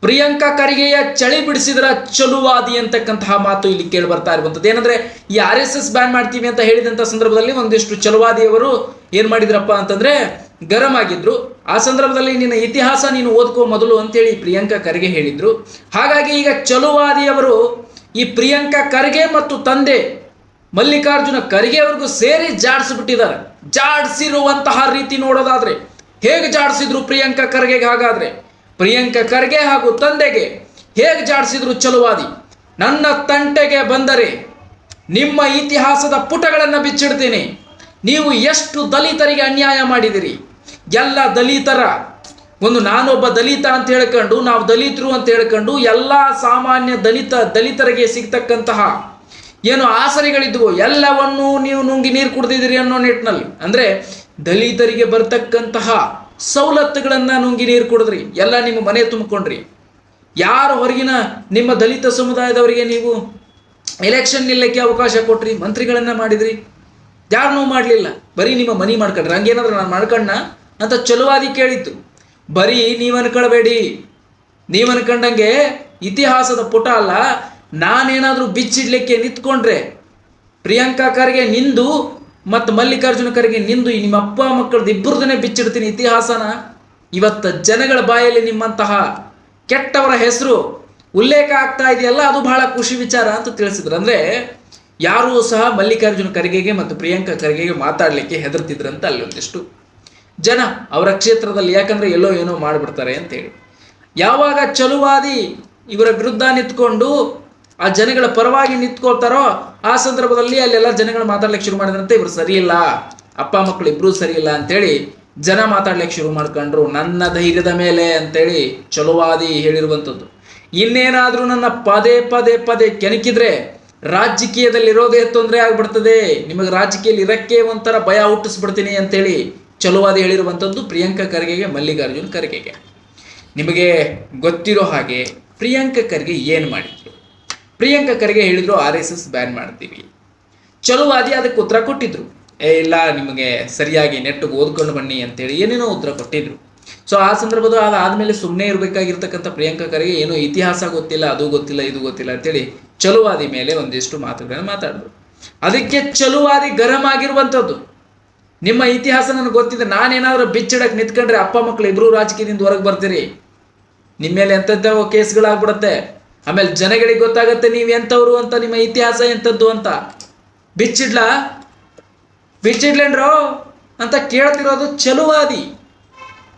ಪ್ರಿಯಾಂಕಾ ಖರ್ಗೆಯ ಚಳಿ ಬಿಡಿಸಿದ್ರ ಚಲುವಾದಿ ಅಂತಕ್ಕಂತಹ ಮಾತು ಇಲ್ಲಿ ಕೇಳಿ ಬರ್ತಾ ಇರುವಂಥದ್ದು. ಏನಂದ್ರೆ, ಈ ಆರ್ ಎಸ್ ಎಸ್ ಬ್ಯಾನ್ ಮಾಡ್ತೀವಿ ಅಂತ ಹೇಳಿದಂತ ಸಂದರ್ಭದಲ್ಲಿ ಒಂದಿಷ್ಟು ಚಲುವಾದಿಯವರು ಏನು ಮಾಡಿದ್ರಪ್ಪ ಅಂತಂದ್ರೆ, ಗರಂ ಆಗಿದ್ರು. ಆ ಸಂದರ್ಭದಲ್ಲಿ ನಿನ್ನ ಇತಿಹಾಸ ನೀನು ಓದ್ಕೋ ಮೊದಲು ಅಂತೇಳಿ ಪ್ರಿಯಾಂಕಾ ಖರ್ಗೆ ಹೇಳಿದ್ರು. ಹಾಗಾಗಿ ಈಗ ಚಲುವಾದಿಯವರು ಈ ಪ್ರಿಯಾಂಕಾ ಖರ್ಗೆ ಮತ್ತು ತಂದೆ ಮಲ್ಲಿಕಾರ್ಜುನ ಖರ್ಗೆ ಅವ್ರಿಗೂ ಸೇರಿ ಜಾಡಿಸ್ಬಿಟ್ಟಿದ್ದಾರೆ. ಜಾಡಿಸಿರುವಂತಹ ರೀತಿ ನೋಡೋದಾದ್ರೆ, ಹೇಗೆ ಜಾಡಿಸಿದ್ರು ಪ್ರಿಯಾಂಕಾ ಖರ್ಗೆಗೆ ಹಾಗಾದ್ರೆ? ಪ್ರಿಯಾಂಕಾ ಖರ್ಗೆ ಹಾಗೂ ತಂದೆಗೆ ಹೇಗೆ ಜಾಡಿಸಿದ್ರು ಚಲುವಾದಿ ನನ್ನ ತಂಟೆಗೆ ಬಂದರೆ ನಿಮ್ಮ ಇತಿಹಾಸದ ಪುಟಗಳನ್ನು ಬಿಚ್ಚಿಡ್ತೀನಿ. ನೀವು ಎಷ್ಟು ದಲಿತರಿಗೆ ಅನ್ಯಾಯ ಮಾಡಿದಿರಿ? ಎಲ್ಲ ದಲಿತರ. ಒಂದು ನಾನೊಬ್ಬ ದಲಿತ ಅಂತ ಹೇಳ್ಕೊಂಡು, ನಾವು ದಲಿತರು ಅಂತ ಹೇಳ್ಕೊಂಡು, ಎಲ್ಲ ಸಾಮಾನ್ಯ ದಲಿತ ದಲಿತರಿಗೆ ಸಿಗ್ತಕ್ಕಂತಹ ಏನು ಆಸರೆಗಳಿದ್ವು, ಎಲ್ಲವನ್ನೂ ನೀವು ನುಂಗಿ ನೀರು ಕುಡ್ದಿದ್ದೀರಿ ಅನ್ನೋ ನಿಟ್ಟಿನಲ್ಲಿ. ಅಂದರೆ ದಲಿತರಿಗೆ ಬರ್ತಕ್ಕಂತಹ ಸವಲತ್ತುಗಳನ್ನ ನುಂಗಿ ನೀರು ಕುಡಿದ್ರಿ. ಎಲ್ಲ ನಿಮ್ಮ ಮನೆ ತುಂಬಿಕೊಂಡ್ರಿ. ಯಾರು ಹೊರಗಿನ ನಿಮ್ಮ ದಲಿತ ಸಮುದಾಯದವರಿಗೆ ನೀವು ಎಲೆಕ್ಷನ್ ನಿಲ್ಲಕ್ಕೆ ಅವಕಾಶ ಕೊಟ್ರಿ, ಮಂತ್ರಿಗಳನ್ನು ಮಾಡಿದ್ರಿ. ಯಾರನ್ನೂ ಮಾಡಲಿಲ್ಲ? ಬರೀ ನಿಮ್ಮ ಮನಿ ಮಾಡ್ಕೊಂಡ್ರಿ. ಹಂಗೇನಾದ್ರೂ ನಾನು ಮಾಡ್ಕಣ್ಣ ಅಂತ ಚಲುವಾದಿ ಕೇಳಿತ್ತು ಬರೀ ನೀವು ಅನ್ಕೊಳ್ಬೇಡಿ. ನೀವು ಅನ್ಕೊಂಡಂಗೆ ಇತಿಹಾಸದ ಪುಟ ಅಲ್ಲ. ನಾನೇನಾದರೂ ಬಿಚ್ಚಿಡ್ಲಿಕ್ಕೆ ನಿಂತ್ಕೊಂಡ್ರೆ, ಪ್ರಿಯಾಂಕಾ ಖರ್ಗೆ ನಿಂದು ಮತ್ತು ಮಲ್ಲಿಕಾರ್ಜುನ ಖರ್ಗೆ ನಿಂದು ನಿಮ್ಮ ಅಪ್ಪ ಮಕ್ಕಳದ್ದು ಇಬ್ಬರದನ್ನೇ ಬಿಚ್ಚಿಡ್ತೀನಿ ಇತಿಹಾಸನ. ಇವತ್ತು ಜನಗಳ ಬಾಯಲ್ಲಿ ನಿಮ್ಮಂತಹ ಕೆಟ್ಟವರ ಹೆಸರು ಉಲ್ಲೇಖ ಆಗ್ತಾ ಇದೆಯಲ್ಲ, ಅದು ಬಹಳ ಖುಷಿ ವಿಚಾರ ಅಂತ ತಿಳಿಸಿದ್ರು. ಅಂದ್ರೆ ಯಾರೂ ಸಹ ಮಲ್ಲಿಕಾರ್ಜುನ ಖರ್ಗೆಗೆ ಮತ್ತು ಪ್ರಿಯಾಂಕಾ ಖರ್ಗೆಗೆ ಮಾತಾಡಲಿಕ್ಕೆ ಹೆದರ್ತಿದ್ರಂತ ಅಲ್ಲಿ ಒಂದಿಷ್ಟು ಜನ ಅವರ ಕ್ಷೇತ್ರದಲ್ಲಿ, ಯಾಕಂದ್ರೆ ಎಲ್ಲೋ ಏನೋ ಮಾಡಿಬಿಡ್ತಾರೆ ಅಂತೇಳಿ ಯಾವಾಗ ಚಲುವಾದಿ ಇವರ ವಿರುದ್ಧ ನಿಂತ್ಕೊಂಡು ಆ ಜನಗಳ ಪರವಾಗಿ ನಿಂತ್ಕೊಳ್ತಾರೋ ಆ ಸಂದರ್ಭದಲ್ಲಿ ಅಲ್ಲೆಲ್ಲ ಜನಗಳು ಮಾತಾಡ್ಲಿಕ್ಕೆ ಶುರು ಮಾಡಿದ್ರಂತೆ. ಇವರು ಸರಿಯಿಲ್ಲ. ಅಪ್ಪ ಮಕ್ಕಳು ಇಬ್ರು ಸರಿಯಿಲ್ಲ ಅಂತೇಳಿ ಜನ ಮಾತಾಡ್ಲಿಕ್ಕೆ ಶುರು ಮಾಡ್ಕೊಂಡ್ರು. ನನ್ನ ಧೈರ್ಯದ ಮೇಲೆ ಅಂತೇಳಿ ಚಲುವಾದಿ ಹೇಳಿರುವಂಥದ್ದು. ಇನ್ನೇನಾದರೂ ನನ್ನ ಪದೇ ಪದೇ ಪದೇ ಕೆಣಕಿದ್ರೆ ರಾಜಕೀಯದಲ್ಲಿ ಇರೋದೇ ತೊಂದರೆ ಆಗ್ಬಿಡ್ತದೆ. ನಿಮಗೆ ರಾಜಕೀಯದಲ್ಲಿ ಇರಕ್ಕೆ ಒಂಥರ ಭಯ ಹುಟ್ಟಿಸ್ಬಿಡ್ತೀನಿ ಅಂತೇಳಿ ಚಲುವಾದಿ ಹೇಳಿರುವಂಥದ್ದು ಪ್ರಿಯಾಂಕ ಖರ್ಗೆಗೆ, ಮಲ್ಲಿಕಾರ್ಜುನ್ ಖರ್ಗೆಗೆ. ನಿಮಗೆ ಗೊತ್ತಿರೋ ಹಾಗೆ ಪ್ರಿಯಾಂಕ ಖರ್ಗೆ ಏನು ಮಾಡಿದ್ರು ಪ್ರಿಯಾಂಕಾ ಖರ್ಗೆ ಹೇಳಿದ್ರು ಆರ್ ಎಸ್ ಎಸ್ ಬ್ಯಾನ್ ಮಾಡ್ತೀವಿ. ಚಲುವಾದಿ ಅದಕ್ಕೆ ಉತ್ತರ ಕೊಟ್ಟಿದ್ರು. ಏ, ಇಲ್ಲ, ನಿಮಗೆ ಸರಿಯಾಗಿ ನೆಟ್ಟಿಗೆ ಓದ್ಕೊಂಡು ಬನ್ನಿ ಅಂತೇಳಿ ಏನೇನೋ ಉತ್ತರ ಕೊಟ್ಟಿದ್ರು. ಸೊ ಆ ಸಂದರ್ಭದ ಅದಾದ್ಮೇಲೆ ಸುಮ್ಮನೆ ಇರಬೇಕಾಗಿರ್ತಕ್ಕಂಥ ಪ್ರಿಯಾಂಕಾ ಖರ್ಗೆ ಏನೋ ಇತಿಹಾಸ ಗೊತ್ತಿಲ್ಲ, ಅದು ಗೊತ್ತಿಲ್ಲ, ಇದು ಗೊತ್ತಿಲ್ಲ ಅಂತೇಳಿ ಚಲುವಾದಿ ಮೇಲೆ ಒಂದಿಷ್ಟು ಮಾತುಗಳನ್ನು ಮಾತಾಡಿದ್ರು. ಅದಕ್ಕೆ ಚಲುವಾದಿ ಗರಂ ಆಗಿರುವಂಥದ್ದು. ನಿಮ್ಮ ಇತಿಹಾಸ ನನಗೆ ಗೊತ್ತಿದೆ, ನಾನೇನಾದ್ರೂ ಬಿಚ್ಚಿಡಕ್ಕೆ ನಿಂತ್ಕೊಂಡ್ರೆ ಅಪ್ಪ ಮಕ್ಕಳು ಇಬ್ರು ರಾಜಕೀಯದಿಂದ ಹೊರಗೆ ಬರ್ತೀರಿ? ನಿಮ್ಮ ಮೇಲೆ ಎಂಥದ್ದೋ ಕೇಸ್ಗಳಾಗ್ಬಿಡತ್ತೆ. ಆಮೇಲೆ ಜನಗಳಿಗೆ ಗೊತ್ತಾಗತ್ತೆ ನೀವು ಎಂಥವ್ರು ಅಂತ, ನಿಮ್ಮ ಇತಿಹಾಸ ಎಂಥದ್ದು ಅಂತ. ಬಿಚ್ಚಿಡ್ಲಾ? ಬಿಚ್ಚಿಡ್ಲೇನ್ರೋ? ಅಂತ ಕೇಳ್ತಿರೋದು ಚಲುವಾದಿ.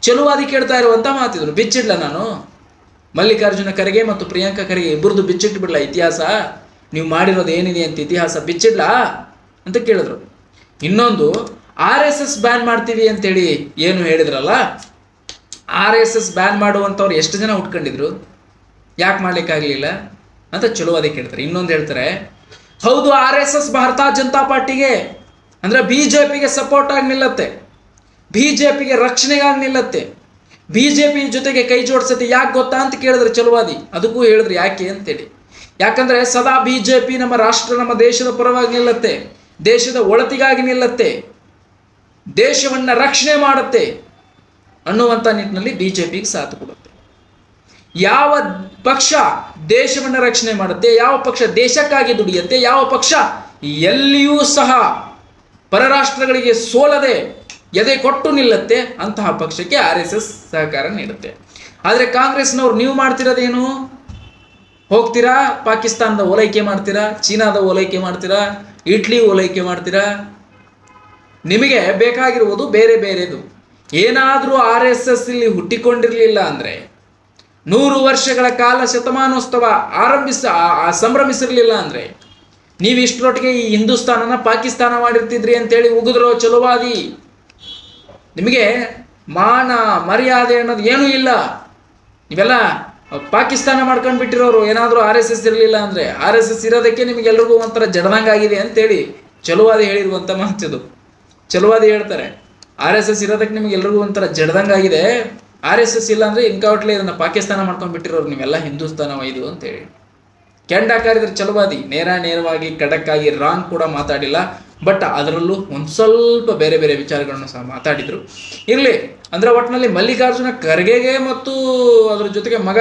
ಚಲುವಾದಿ ಕೇಳ್ತಾ ಇರುವಂತ ಮಾತಿದ್ರು. ಬಿಚ್ಚಿಡ್ಲ ನಾನು? ಮಲ್ಲಿಕಾರ್ಜುನ ಖರ್ಗೆ ಮತ್ತು ಪ್ರಿಯಾಂಕಾ ಖರ್ಗೆ ಇಬ್ಬರದು ಬಿಚ್ಚಿಟ್ಟು ಬಿಡ್ಲ ಇತಿಹಾಸ? ನೀವು ಮಾಡಿರೋದು ಏನಿದೆ ಅಂತ ಇತಿಹಾಸ ಬಿಚ್ಚಿಡ್ಲಾ? ಅಂತ ಕೇಳಿದ್ರು. ಇನ್ನೊಂದು, ಆರ್ ಎಸ್ ಎಸ್ ಬ್ಯಾನ್ ಮಾಡ್ತೀವಿ ಅಂತೇಳಿ ಏನು ಹೇಳಿದ್ರಲ್ಲ? ಆರ್ ಎಸ್ ಎಸ್ ಬ್ಯಾನ್ ಮಾಡುವಂಥವ್ರು ಎಷ್ಟು ಜನ ಉಟ್ಕೊಂಡಿದ್ರು? ಯಾಕೆ ಮಾಡ್ಲಿಕ್ಕಾಗಲಿಲ್ಲ ಅಂತ ಚಲುವಾದಿ ಹೇಳ್ತಾರೆ. ಇನ್ನೊಂದು ಹೇಳ್ತಾರೆ, ಹೌದು, R S S Bharata Janata ಪಾರ್ಟಿಗೆ, ಅಂದ್ರೆ ಬಿ ಜೆ ಪಿಗೆ ಸಪೋರ್ಟ್ ಆಗಿ ನಿಲ್ಲತ್ತೆ. ಬಿ ಜೆ ಪಿಗೆ ರಕ್ಷಣೆಗಾಗಿ ನಿಲ್ಲತ್ತೆ. ಬಿ ಜೆ ಪಿ ಜೊತೆಗೆ ಕೈ ಜೋಡಿಸತ್ತೆ. ಯಾಕೆ ಗೊತ್ತಾ ಅಂತ ಕೇಳಿದ್ರೆ ಚಲುವಾದಿ. ಅದಕ್ಕೂ ಹೇಳಿದ್ರು ಯಾಕೆ ಅಂತೇಳಿ. ಯಾಕಂದ್ರೆ ಸದಾ ಬಿ ಜೆ ಪಿ ನಮ್ಮ ರಾಷ್ಟ್ರ, ನಮ್ಮ ದೇಶದ ಪರವಾಗಿ ನಿಲ್ಲತ್ತೆ. ದೇಶದ ಒಳತಿಗಾಗಿ ನಿಲ್ಲತ್ತೆ. ದೇಶವನ್ನ ರಕ್ಷಣೆ ಮಾಡುತ್ತೆ ಅನ್ನುವಂಥ ನಿಟ್ಟಿನಲ್ಲಿ ಬಿ ಜೆ ಪಿಗೆ ಸಾಥ್ ಕೊಡುತ್ತೆ. ಯಾವ ಪಕ್ಷ ದೇಶವನ್ನು ರಕ್ಷಣೆ ಮಾಡುತ್ತೆ, ಯಾವ ಪಕ್ಷ ದೇಶಕ್ಕಾಗಿ ದುಡಿಯುತ್ತೆ, ಯಾವ ಪಕ್ಷ ಎಲ್ಲಿಯೂ ಸಹ ಪರರಾಷ್ಟ್ರಗಳಿಗೆ ಸೋಲದೆ ಎದೆ ಕೊಟ್ಟು ನಿಲ್ಲತ್ತೆ, ಅಂತಹ ಪಕ್ಷಕ್ಕೆ ಆರ್ ಎಸ್ ಎಸ್ ಸಹಕಾರ ನೀಡುತ್ತೆ. ಆದರೆ ಕಾಂಗ್ರೆಸ್ನವ್ರು ನೀವು ಮಾಡ್ತಿರೋದೇನು? ಹೋಗ್ತೀರಾ? ಪಾಕಿಸ್ತಾನದ ಓಲೈಕೆ ಮಾಡ್ತೀರಾ? ಚೀನಾದ ಓಲೈಕೆ ಮಾಡ್ತೀರಾ? ಇಟ್ಲಿ ಓಲೈಕೆ ಮಾಡ್ತೀರಾ? ನಿಮಗೆ ಬೇಕಾಗಿರುವುದು ಬೇರೆ ಬೇರೆದು. ಏನಾದರೂ ಆರ್ ಎಸ್ ಎಸ್ ಇಲ್ಲಿ ಹುಟ್ಟಿಕೊಂಡಿರಲಿಲ್ಲ ಅಂದರೆ ನೂರು ವರ್ಷಗಳ ಕಾಲ ಶತಮಾನೋತ್ಸವ ಆರಂಭಿಸ ಸಂಭ್ರಮಿಸಿರ್ಲಿಲ್ಲ ಅಂದರೆ ನೀವು ಇಷ್ಟರೊಟ್ಟಿಗೆ ಈ ಹಿಂದೂಸ್ತಾನನ ಪಾಕಿಸ್ತಾನ ಮಾಡಿರ್ತಿದ್ರಿ ಅಂತೇಳಿ ಉಗಿದ್ರೋ ಚಲುವಾದಿ? ನಿಮಗೆ ಮಾನ, ಮರ್ಯಾದೆ ಅನ್ನೋದು ಏನೂ ಇಲ್ಲ. ನೀವೆಲ್ಲ ಪಾಕಿಸ್ತಾನ ಮಾಡ್ಕೊಂಡು ಬಿಟ್ಟಿರೋರು ಏನಾದರೂ ಆರ್ ಎಸ್ ಎಸ್ ಇರಲಿಲ್ಲ ಅಂದರೆ ಆರ್ ಎಸ್ ಎಸ್ ಇರೋದಕ್ಕೆ ನಿಮಗೆಲ್ರಿಗೂ ಒಂಥರ ಜಡದಂಗಾಗಿದೆ ಅಂತೇಳಿ ಚಲುವಾದಿ ಹೇಳಿರುವಂಥ ಮಾತಿದು. ಚಲುವಾದಿ ಹೇಳ್ತಾರೆ, ಆರ್ ಎಸ್ ಎಸ್ ಇರೋದಕ್ಕೆ ನಿಮ್ಗೆ ಎಲ್ರಿಗೂ ಒಂಥರ ಜಡದಂಗಾಗಿದೆ ಆರ್ ಎಸ್ ಎಸ್ ಇಲ್ಲ ಅಂದರೆ ಇನ್ಕೌಟ್ಲೆ ಇದನ್ನು ಪಾಕಿಸ್ತಾನ ಮಾಡ್ಕೊಂಡ್ಬಿಟ್ಟಿರೋರು ನೀವೆಲ್ಲ ಹಿಂದೂಸ್ತಾನ ಇದು ಅಂತೇಳಿ ಕೆಂಡ ಕಾರಿದ್ರೆ ಚಲುವಾದಿ, ನೇರ ನೇರವಾಗಿ ಖಡಕ್ಕಾಗಿ ರಾಂಗ್ ಕೂಡ ಮಾತಾಡಿಲ್ಲ, ಬಟ್ ಅದರಲ್ಲೂ ಒಂದು ಸ್ವಲ್ಪ ಬೇರೆ ಬೇರೆ ವಿಚಾರಗಳನ್ನು ಸಹ ಮಾತಾಡಿದರು. ಇರಲಿ, ಅಂದ್ರೆ ಒಟ್ಟಿನಲ್ಲಿ ಮಲ್ಲಿಕಾರ್ಜುನ ಖರ್ಗೆಗೆ ಮತ್ತು ಅದರ ಜೊತೆಗೆ ಮಗ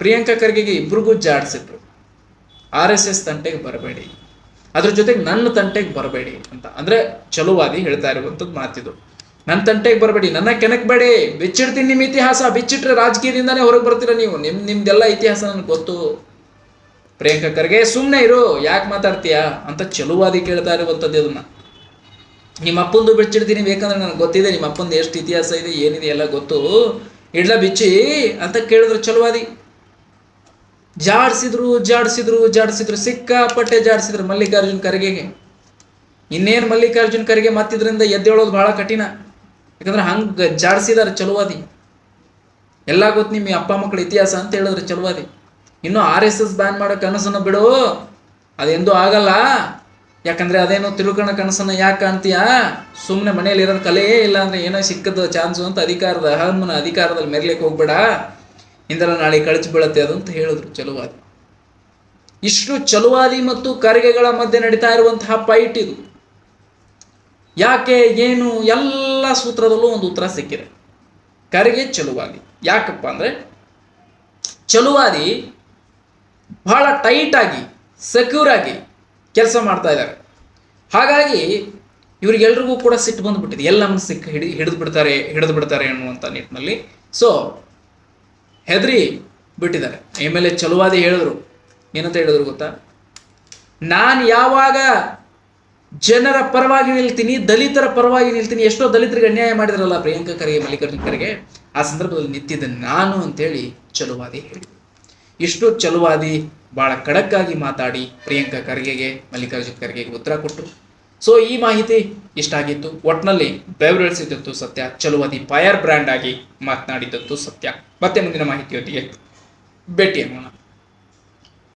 ಪ್ರಿಯಾಂಕಾ ಖರ್ಗೆಗೆ ಇಬ್ರಿಗೂ ಜಾಡಿಸಿದ್ರು. ಆರ್ ಎಸ್ ಎಸ್ ತಂಟೆಗೆ ಬರಬೇಡಿ. ಅದ್ರ ಜೊತೆಗೆ ನನ್ನ ತಂಟೆಗೆ ಬರಬೇಡಿ ಅಂತ. ಅಂದರೆ ಚಲುವಾದಿ ಹೇಳ್ತಾ ಇರುವಂಥದ್ದು ಮಾತಿದು. ನನ್ನ ತಂಟೆಗೆ ಬರಬೇಡಿ, ನನ್ನ ಕೆಣಕಬೇಡಿ ಬಿಚ್ಚಿಡ್ತೀನಿ ನಿಮ್ಮ ಇತಿಹಾಸ, ಬಿಚ್ಚಿಟ್ರೆ ರಾಜಕೀಯದಿಂದಾನೇ ಹೊರಗೆ ಬರ್ತೀರ ನೀವು. ನಿಮ್, ನಿಮ್ದೆಲ್ಲ ಇತಿಹಾಸ ನನಗೆ ಗೊತ್ತು. ಪ್ರಿಯಾಂಕರ್ಗೆ ಸುಮ್ಮನೆ ಇರು, ಯಾಕೆ ಮಾತಾಡ್ತೀಯಾ ಅಂತ ಚಲುವಾದಿ ಕೇಳ್ತಾ ಇರುವಂಥದ್ದು ಇದನ್ನ ನಿಮ್ಮ ಅಪ್ಪಂದು ಬಿಚ್ಚಿಡ್ತೀನಿ ಬೇಕಂದ್ರೆ ನನಗೆ ಗೊತ್ತಿದೆ, ನಿಮ್ಮ ಅಪ್ಪಂದು ಎಷ್ಟು ಇತಿಹಾಸ ಇದೆ, ಏನಿದೆ ಎಲ್ಲ ಗೊತ್ತು. ಇಡ್ಲ ಬಿಚ್ಚಿ ಅಂತ ಕೇಳಿದ್ರು ಚಲುವಾದಿ. ಜಾಡಿಸಿದ್ರು ಜಾಡಿಸಿದ್ರು ಜಾಡಿಸಿದ್ರು, ಸಿಕ್ಕಾಪಟ್ಟೆ ಜಾಡಿಸಿದ್ರು ಮಲ್ಲಿಕಾರ್ಜುನ್ ಖರ್ಗೆಗೆ. ಇನ್ನೇನು ಮಲ್ಲಿಕಾರ್ಜುನ್ ಖರ್ಗೆ ಮತ್ತಿದ್ರಿಂದ ಎದ್ದೇಳೋದು ಬಹಳ ಕಠಿಣ. ಯಾಕಂದ್ರೆ ಹಂಗೆ ಜಾಡ್ಸಿದಾರೆ ಚಲುವಾದಿ. ಎಲ್ಲ ಗೊತ್ತು ನಿಮ್ಮ ಅಪ್ಪ ಮಕ್ಕಳ ಇತಿಹಾಸ ಅಂತ ಹೇಳಿದ್ರೆ ಚಲುವಾದಿ. ಇನ್ನು ಆರ್ ಎಸ್ ಎಸ್ ಬ್ಯಾನ್ ಮಾಡೋ ಕನಸನ್ನು ಬಿಡು. ಅದೆಂದೂ ಆಗಲ್ಲ. ಯಾಕಂದ್ರೆ ಅದೇನೋ ತಿರುಕಣ ಕನಸನ್ನ ಯಾಕೆ ಕಾಣ್ತೀಯ ಸುಮ್ಮನೆ ಮನೆಯಲ್ಲಿ ಇರೋದು ಕಲೆಯೇ ಇಲ್ಲ ಅಂದ್ರೆ ಏನೋ ಸಿಕ್ಕದ ಚಾನ್ಸು ಅಂತ ಅಧಿಕಾರದ, ಅಹಮ್ಮನ ಅಧಿಕಾರದಲ್ಲಿ ಮೆರ್ಲಿಕ್ಕೆ ಹೋಗ್ಬೇಡ. ಇಂದಲ್ಲ ನಾಳೆ ಕಳಚಿ ಬೀಳತ್ತೆ ಅದು ಅಂತ ಹೇಳಿದ್ರು ಚಲುವಾದಿ. ಇಷ್ಟು ಚಲುವಾದಿ ಮತ್ತು ಕರಿಗೆಗಳ ಮಧ್ಯೆ ನಡೀತಾ ಇರುವಂತಹ ಪೈಟ್ ಇದು. ಯಾಕೆ, ಏನು, ಎಲ್ಲ ಸೂತ್ರದಲ್ಲೂ ಒಂದು ಉತ್ತರ ಸಿಕ್ಕಿದೆ. ಕರಿಗೆ ಚಲುವಾದಿ ಯಾಕಪ್ಪ ಅಂದರೆ ಚಲುವಾದಿ ಬಹಳ ಟೈಟ್ ಆಗಿ ಸೆಕ್ಯೂರ್ ಆಗಿ ಕೆಲಸ ಮಾಡ್ತಾ ಇದ್ದಾರೆ. ಹಾಗಾಗಿ ಇವರಿಗೆಲ್ರಿಗೂ ಕೂಡ ಸಿಟ್ಟು ಬಂದುಬಿಟ್ಟಿದೆ. ಎಲ್ಲ ನಮ್ಗೆ ಸಿಕ್ಕ ಹಿಡಿ, ಹಿಡಿದು ಬಿಡ್ತಾರೆ ಹಿಡಿದು ಬಿಡ್ತಾರೆ ಅನ್ನುವಂಥ ನಿಟ್ಟಿನಲ್ಲಿ. ಸೊ ಹೆದರಿ ಬಿಟ್ಟಿದ್ದಾರೆ. ಎಂ ಎಲ್ ಎ ಚಲುವಾದಿ ಹೇಳಿದ್ರು. ಏನಂತ ಹೇಳಿದ್ರು ಗೊತ್ತಾ? ನಾನು ಯಾವಾಗ ಜನರ ಪರವಾಗಿ ನಿಲ್ತೀನಿ, ದಲಿತರ ಪರವಾಗಿ ನಿಲ್ತೀನಿ, ಎಷ್ಟೋ ದಲಿತರಿಗೆ ಅನ್ಯಾಯ ಮಾಡಿದ್ರಲ್ಲ ಪ್ರಿಯಾಂಕಾ ಖರ್ಗೆ, ಮಲ್ಲಿಕಾರ್ಜುನ್ ಖರ್ಗೆ, ಆ ಸಂದರ್ಭದಲ್ಲಿ ನಿಂತಿದ್ದ ನಾನು ಅಂತೇಳಿ ಚಲುವಾದಿ ಹೇಳಿ ಇಷ್ಟು ಚಲುವಾದಿ ಬಹಳ ಖಡಕ್ಕಾಗಿ ಮಾತಾಡಿ ಪ್ರಿಯಾಂಕಾ ಖರ್ಗೆಗೆ, ಮಲ್ಲಿಕಾರ್ಜುನ್ ಖರ್ಗೆಗೆ ಉತ್ತರ ಕೊಟ್ಟರು. ಸೊ ಈ ಮಾಹಿತಿ ಇಷ್ಟಾಗಿತ್ತು ಒಟ್ನಲ್ಲಿ ಬೆವರಿಳಿಸಿದ್ದದ್ದು ಸತ್ಯ, ಚಲುವಾದಿ ಫೈರ್ ಬ್ರ್ಯಾಂಡ್ ಆಗಿ ಮಾತನಾಡಿದ್ದದ್ದು ಸತ್ಯ. ಮತ್ತೆ ಮುಂದಿನ ಮಾಹಿತಿಯೊಂದಿಗೆ ಭೇಟಿಯಾಗೋಣ.